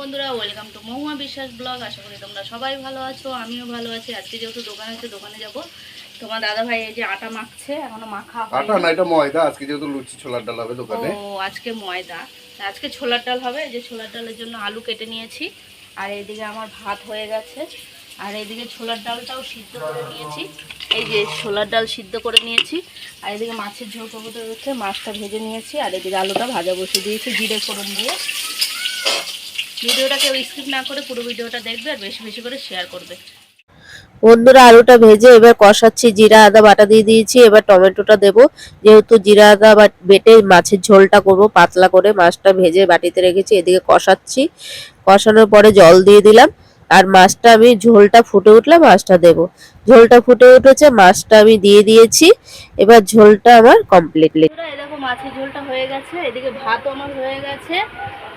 বন্ধুরা welcome to মহুয়া বিশ্বাস blog আশা করি তোমরা সবাই ভালো আছো আমিও ভালো আছি। আজকে যেহেতু দোকান আছে দোকানে যাব। তোমার দাদা ভাই এই যে আটা মাখছে এখনও মাখা আটা না এটা ময়দা। আজকে যেহেতু লুচি ছোলার ডাল হবে দোকানে। ও আজকে ময়দা। আজকে ছোলার ডাল হবে এই যে ছোলার ডালের জন্য আলু কেটে নিয়েছি। আর এইদিকে আমার ভাত হয়ে গেছে। আর এইদিকে ছোলার ডালটাও সিদ্ধ করে নিয়েছি। এই যে ছোলার ডাল সিদ্ধ করে নিয়েছি। আর এদিকে মাছের ঝোল করতে হচ্ছে মাছটা ভেজে নিয়েছি। আর এদিকে আলুটা ভাজা বসিয়ে দিয়েছি জিরে ফোড়ন দিয়ে। ভিডিওটা কেউ স্কিপ না করে পুরো ভিডিওটা দেখবে আর বেশি বেশি করে শেয়ার করবে। বন্ধুরা আলুটা ভেজে এবার কষাচ্ছি। জিরা আদা বাটা দিয়ে দিয়েছি। এবার টমেটোটা দেব। যেহেতু জিরা আদা বা বেটে মাছের ঝোলটা করব পাতলা করে মাছটা ভেজে বাটিতে রেখেছি এদিকে কষাচ্ছি। কষানোর পরে জল দিয়ে দিলাম। আর মাছটা আমি ঝোলটা ফুটে উঠলে মাছটা দেব। ঝোলটা ফুটে উঠেছে মাছটা আমি দিয়ে দিয়েছি। এবার ঝোলটা আমার কমপ্লিটলি দেখো মাছের ঝোলটা হয়ে গেছে। এদিকে ভাতও আমার হয়ে গেছে।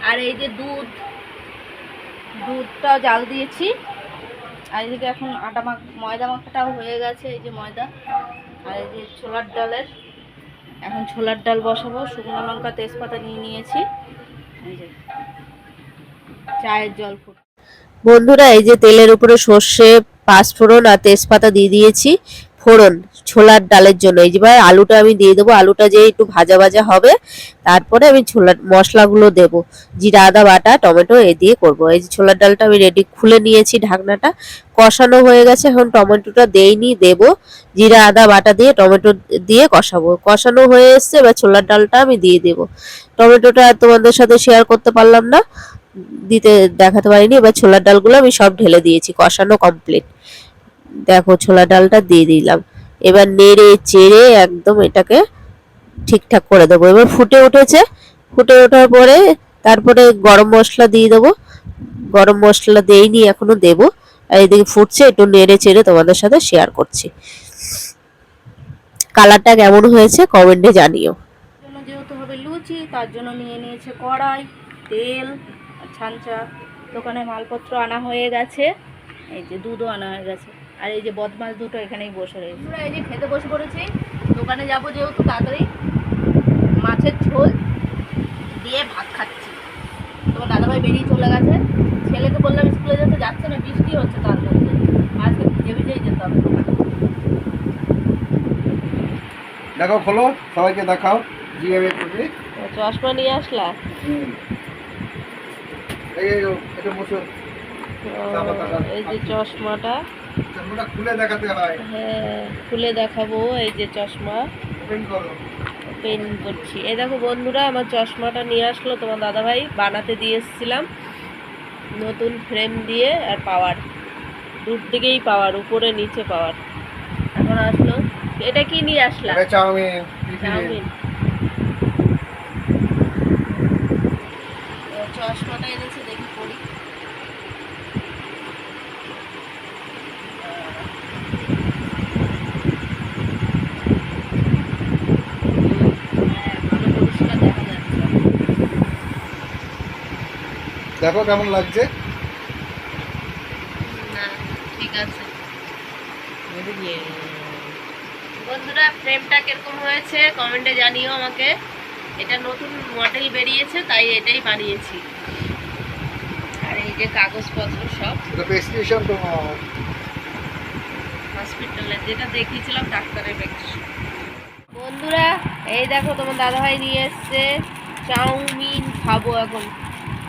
আর এই যে দুধ দুধটা জাল দিয়েছি। আর এদিকে এখন আটা মাখ, ময়দা মাখাটাও হয়ে গেছে, এই যে ময়দা। আর এই যে ছোলার ডালের। এখন ছোলার ডাল বসাবো, শুকনো লঙ্কা, তেজপাতা নিয়ে নিয়েছি। চায়ের জল ফুট বন্ধুরা, এই যে তেলের উপরে সর্ষে, পাঁচফোড়ন আর তেজপাতা দিয়ে দিয়েছি। ফোড়ন ছোলার ডালের জন্য। এই যে এবার আলুটা আমি দিয়ে দেবো। আলুটা যে একটু ভাজা ভাজা হবে, তারপরে আমি ছোলার মশলাগুলো দেব। জিরা, আদা, বাটা, টমেটো, এ দিয়ে করব। এই যে ছোলার ডালটা আমি রেডি খুলে নিয়েছি ঢাকনাটা। কষানো হয়ে গেছে, এখন টমেটোটা দেইনি, দেব। জিরা, আদা, বাটা দিয়ে টমেটো দিয়ে কষাবো। কষানো হয়ে এসছে, এবার ছোলার ডালটা আমি দিয়ে দেব। টমেটোটা তোমাদের সাথে শেয়ার করতে পারলাম না, দিতে দেখাতে পারিনি। এবার ছোলার ডালগুলো আমি সব ঢেলে দিয়েছি, কষানো কমপ্লিট দেখো ছোলার ডালটা দিয়ে দিলাম। এবার নেড়ে চেড়ে একদম এটাকে ঠিকঠাক করে দেবো। এবার ফুটে উঠেছে। ফুটে ওঠার পরে তারপরে গরম মশলা দিয়ে দেবো। গরম মশলা দেইনি, এখনও দেবো। আর এদিকে ফুটছে, একটু নেড়ে চেড়ে তোমাদের সাথে শেয়ার করছি। কালারটা কেমন হয়েছে কমেন্টে জানিও। যেহেতু হবে লুচি, তার জন্য নিয়ে নিয়েছে কড়াই, তেল ছাঞ্চা দোকানে মালপত্র আনা হয়ে গেছে। এই যে দুধও আনা হয়ে গেছে। আর এই যে বদমাস দুটো এখানেই বসে রয়েছে। এই যে খেতে বসে পড়েছি। দোকানে যাব যেহেতু তাড়াতাড়ি। মাছের ঝোল দিয়ে ভাত খাচ্ছি। তোমার দাদাভাই বেরিয়ে চলে গেছে। ছেলেকে বললাম স্কুলে যেতে যাচ্ছে না বৃষ্টি হচ্ছে তার মধ্যে। আজকে ভিজে ভিজেই যেতে হবে দেখো খোলো সবাইকে দেখাও। জিএমএ করবে চশমা নিয়ে আসলা? এই এই, এটা বসো এই যে চশমাটা। হ্যাঁ। খুলে দেখাবো এই যে চশমা। পেন করছি। এই দেখো বন্ধুরা আমার চশমাটা নিয়ে আসলো তোমার দাদাভাই। বানাতে দিয়ে এসেছিলাম। নতুন ফ্রেম দিয়ে আর পাওয়ার দূর দিকেই পাওয়ার উপরে নিচে পাওয়ার এখন আসলো। এটা কি নিয়ে আসলাম চাউমিন। চাউমিন। চশমাটা এনেছে দেখি পড়ি হ্যাঁ, ভালো পরিষ্কার দেখা যাচ্ছে। দেখো কেমন লাগছে? ঠিক আছে। বন্ধুরা ফ্রেমটা কীরকম হয়েছে? কমেন্টে জানিও আমাকে। এটা নতুন মডেল বেরিয়েছে তাই এটাই বানিয়েছি। আর এই যে কাগজপত্র সব। এটা প্রেসক্রিপশন তো হসপিটালে যেটা দেখিয়েছিলাম ডাক্তারের বন্ধুরা এই দেখো তোমার দাদাভাই নিয়ে এসছে। চাউমিন খাব এখন।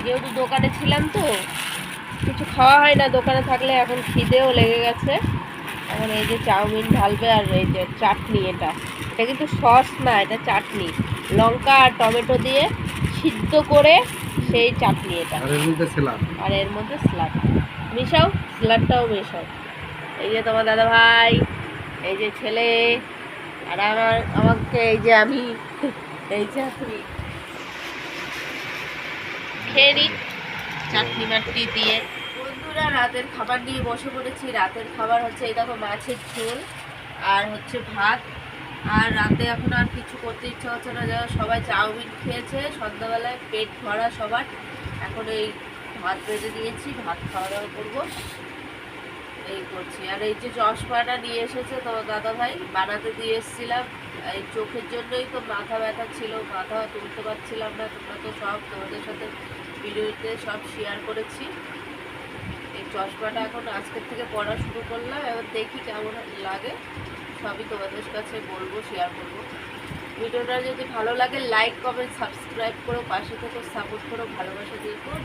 যেহেতু দোকানে ছিলাম তো কিছু খাওয়া হয় না দোকানে থাকলে এখন খিদেও লেগে গেছে। এখন এই যে চাউমিন ঢালবে আর এই যে চাটনি এটা। এটা কিন্তু সস না এটা চাটনি। লঙ্কা আর টমেটো দিয়ে সিদ্ধ করে সেই চাটনি এটা। আর এর মধ্যে স্যালাড। মিশাও স্যালাডটাও মেশাও। এই যে তোমার দাদা ভাই এই যে ছেলে আর আমার আমাকে এই যে আমি এই যে আমি খেয়ে নিই চাটনি মাটনি দিয়ে। বন্ধুরা রাতের খাবার নিয়ে বসে পড়েছি। রাতের খাবার হচ্ছে এই দেখো মাছের ঝোল আর হচ্ছে ভাত। আর রাতে এখন আর কিছু করতে ইচ্ছা হচ্ছে না। যারা সবাই চাউমিন খেয়েছে। সন্ধ্যাবেলায় পেট ভরা সবার। এখন এই ভাত বেঁধে দিয়েছি ভাত খাওয়া দাওয়া করব। এই করছি। আর এই যে চশমাটা নিয়ে এসেছে তো দাদা ভাই বানাতে দিয়ে এসেছিলাম। এই চোখের জন্যই তো মাথা ব্যথা ছিল মাথা তুলতে পারছিলাম না। তোমরা তো সব তোমাদের সাথে ভিডিওতে সব শেয়ার করেছি। এই চশমাটা এখন আজকের থেকে পড়া শুরু করলাম। এবার দেখি কেমন লাগে। সবই তোমাদের কাছে বলব শেয়ার করব। ভিডিওটা যদি ভালো লাগে লাইক কমেন্ট সাবস্ক্রাইব করো, পাশে থেকে সাপোর্ট করো, ভালোবাসা দিয়ে গুড